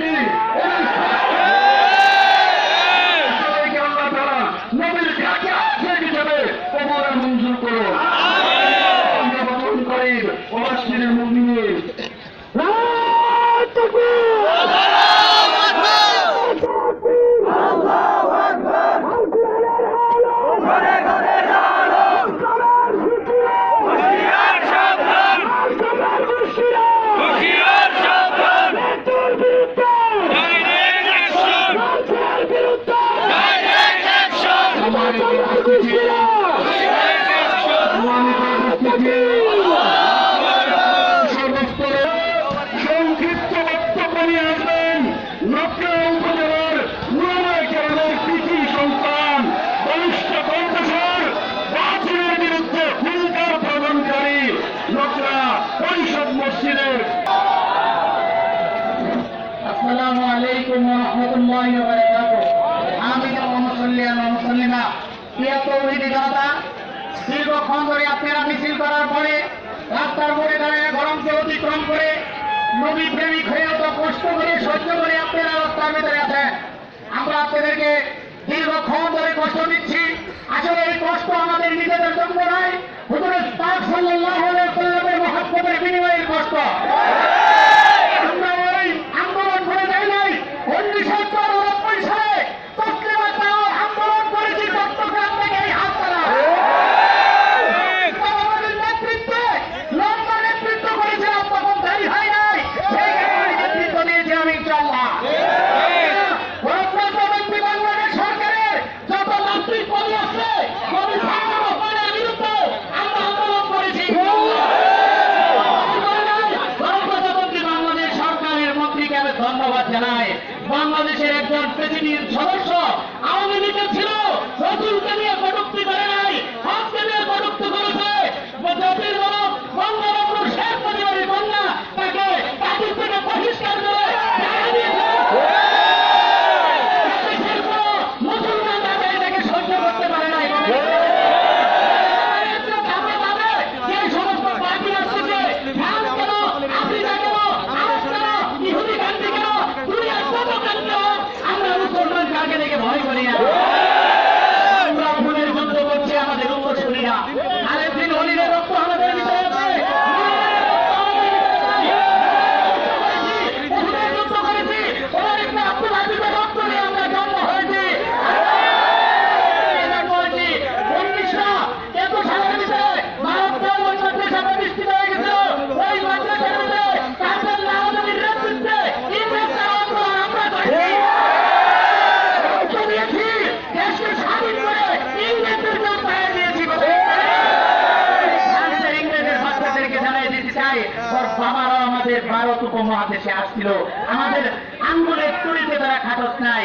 Ele está! السلام عليكم ورحمة الله وبركاته আমিন মুসল্লিয়ান মুসল্লিমা প্রিয় তৌহিদি জনতা দীর্ঘক্ষণ ধরে আপনারা মিছিল করার পরে, রাস্তার মোড়ে দাঁড়ায় গরমকে অতিক্রম করে, নবী প্রেমিক হয়ে অত কষ্ট করে, সহ্য করে আপনারা রাস্তার ভিতরে আছেন। আমরা আপনাদেরকে দীর্ঘক্ষণ ধরে কষ্ট দিচ্ছি। আসলে এই কষ্ট আমাদের নিজেদের জন্য নয়, হুজুরের পাক সাল্লাল্লাহু আলাইহি ওয়াসাল্লামের মহাপ্পতের বিনিময়ের কষ্ট। একজন প্রেসিডেন্ট সদস্য। আওয়ামী লীগের ছিল। রসুলকে নিয়ে কটুক্তি ভারত উপমহাদেশে আসছিল। আমাদের আঙ্গুলের তুলিতে তারা খাটস নাই।